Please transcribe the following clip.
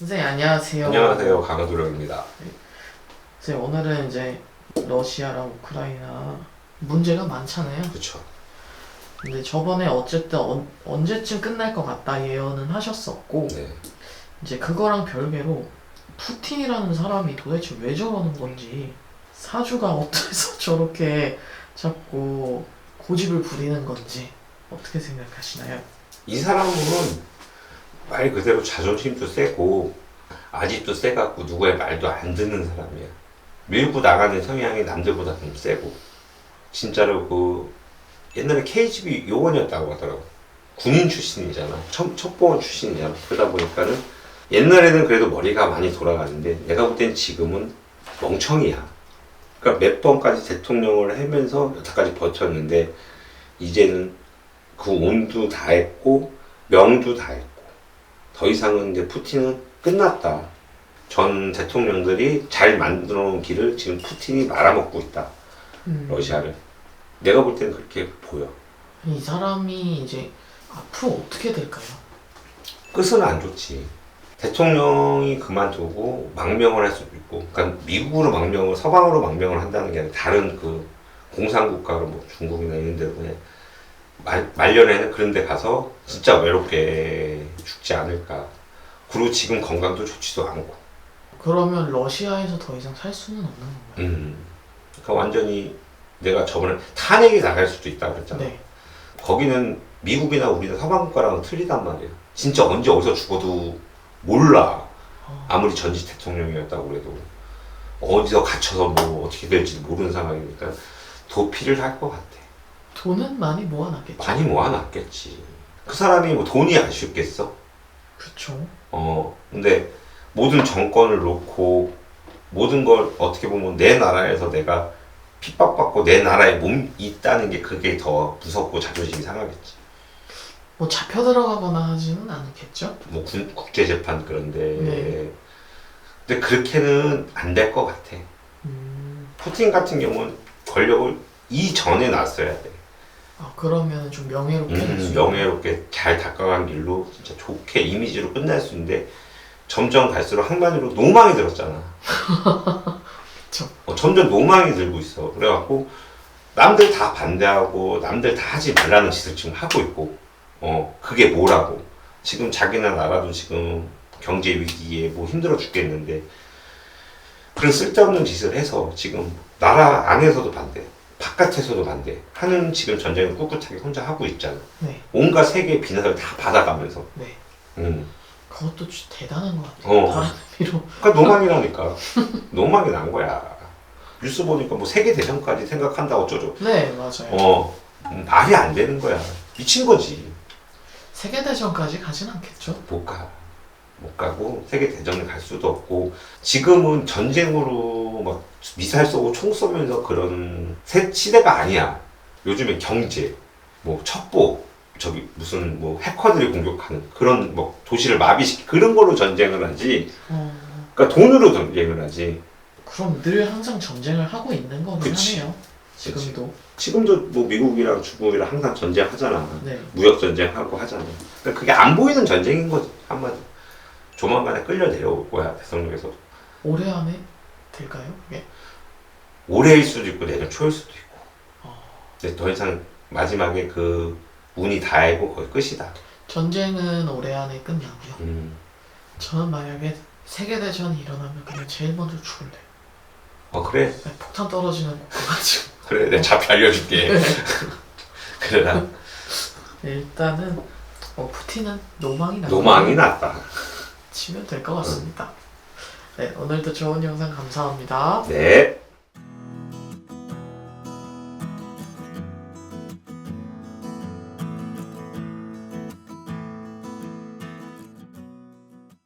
선생님 안녕하세요. 안녕하세요 강도령입니다. 선생님 오늘은 이제 러시아랑 우크라이나 문제가 많잖아요. 그렇죠. 근데 저번에 어쨌든 언, 언제쯤 끝날 것 같다 예언은 하셨었고 네. 이제 그거랑 별개로 푸틴이라는 사람이 도대체 왜 저러는 건지 사주가 어째서 저렇게 자꾸 고집을 부리는 건지 어떻게 생각하시나요? 이 사람은 말 그대로 자존심도 세고 아직도 세갖고 누구의 말도 안 듣는 사람이야. 밀고 나가는 성향이 남들보다 좀 세고 진짜로 그 옛날에 KGB 요원이었다고 하더라고. 군인 출신이잖아. 첫, 첩보원 출신이잖아. 그러다 보니까는 옛날에는 그래도 머리가 많이 돌아가는데 내가 볼 땐 지금은 멍청이야. 그러니까 몇 번까지 대통령을 하면서 여태까지 버텼는데 이제는 그 운도 다 했고 명도 다 했고 더 이상은 이제 푸틴은 끝났다. 전 대통령들이 잘 만들어 놓은 길을 지금 푸틴이 말아먹고 있다. 음, 러시아를. 내가 볼 때는 그렇게 보여. 이 사람이 이제 앞으로 어떻게 될까요? 끝은 안 좋지. 대통령이 그만두고 망명을 할 수도 있고, 그러니까 미국으로 망명을 서방으로 망명을 한다는 게 아니라 다른 그 공산국가로 뭐 중국이나 이런 데로 그냥 말, 말년에는 그런 데 가서 진짜 외롭게 죽지 않을까. 그리고 지금 건강도 좋지도 않고. 그러면 러시아에서 더 이상 살 수는 없는 건가요? 음. 그러니까 완전히 내가 저번에 탄핵이 나갈 수도 있다고 그랬잖아. 네. 거기는 미국이나 우리나 서방 국가랑은 틀리단 말이야. 진짜 언제 어디서 죽어도 몰라. 어, 아무리 전직 대통령이었다고 그래도 어디서 갇혀서 뭐 어떻게 될지 모르는 상황이니까 도피를 할 것 같아. 돈은 많이 모아놨겠죠. 많이 모아놨겠지. 그 사람이 뭐 돈이 아쉽겠어? 그렇죠. 어. 근데 모든 정권을 놓고 모든 걸 어떻게 보면 내 나라에서 내가 핍박받고 내 나라에 몸 있다는 게 그게 더 무섭고 자존심이 상하겠지. 뭐 잡혀 들어가거나 하지는 않겠죠. 뭐 군- 국제재판 그런데. 네. 근데 그렇게는 안 될 것 같아. 음, 푸틴 같은 경우는 권력을 이전에 놨어야 돼. 아 그러면 좀 명예롭게 할 음, 수 명예롭게 잘 닦아간 길로 진짜 좋게 이미지로 끝날 수 있는데 점점 갈수록 한마디로 노망이 들었잖아. 그쵸. 어, 점점 노망이 들고 있어. 그래갖고 남들 다 반대하고 남들 다 하지 말라는 짓을 지금 하고 있고 어 그게 뭐라고 지금 자기네 나라도 지금 경제 위기에 뭐 힘들어 죽겠는데 그런 쓸데없는 짓을 해서 지금 나라 안에서도 반대 바깥에서도 반대 하는 지금 전쟁을 꿋꿋하게 혼자 하고 있잖아 네, 온갖 세계의 비난을 다 받아가면서 네. 음. 그것도 주- 대단한 것 같아요. 어. 다른 의미로. 그러니까 노망이라니까 노망이 난 거야 뉴스 보니까 뭐 세계 대전까지 생각한다고 어쩌죠 네, 맞아요. 어 음, 말이 안 되는 거야 미친 거지 세계 대전까지 가진 않겠죠. 못 가. 못 가고 세계 대전을 갈 수도 없고 지금은 전쟁으로 막 미사일 쏘고 총 쏘면서 그런 새 시대가 아니야. 요즘에 경제, 뭐 첩보, 저기 무슨 뭐 해커들이 공격하는 그런 뭐 도시를 마비시키 그런 걸로 전쟁을 하지. 어, 그러니까 돈으로 전쟁을 하지. 그럼 늘 항상 전쟁을 하고 있는 거긴 그치. 하네요. 지금도. 지금도 뭐 미국이랑 중국이랑 항상 전쟁하잖아. 네. 무역 전쟁하고 하잖아. 그러니까 그게 안 보이는 전쟁인 거지 한마디. 조만간에 끌려 내려올 거야 대통령에서. 올해 안에 될까요? 그게? 올해일 수도 있고 내년 초일 수도 있고. 어. 근데 더 이상 마지막에 그 운이 다이고 거의 끝이다. 전쟁은 올해 안에 끝나고요. 음. 저는 만약에 세계 대전이 일어나면 그냥 제일 먼저 죽을래. 어 그래 요 폭탄 떨어지는 곳 가가지고. 그래 내가 잡히 알려줄게. 그래라 일단은 어, 푸틴은 노망이 나. 노망이 났다. 치면 될 것 같습니다. 네, 오늘도 좋은 영상 감사합니다. 네.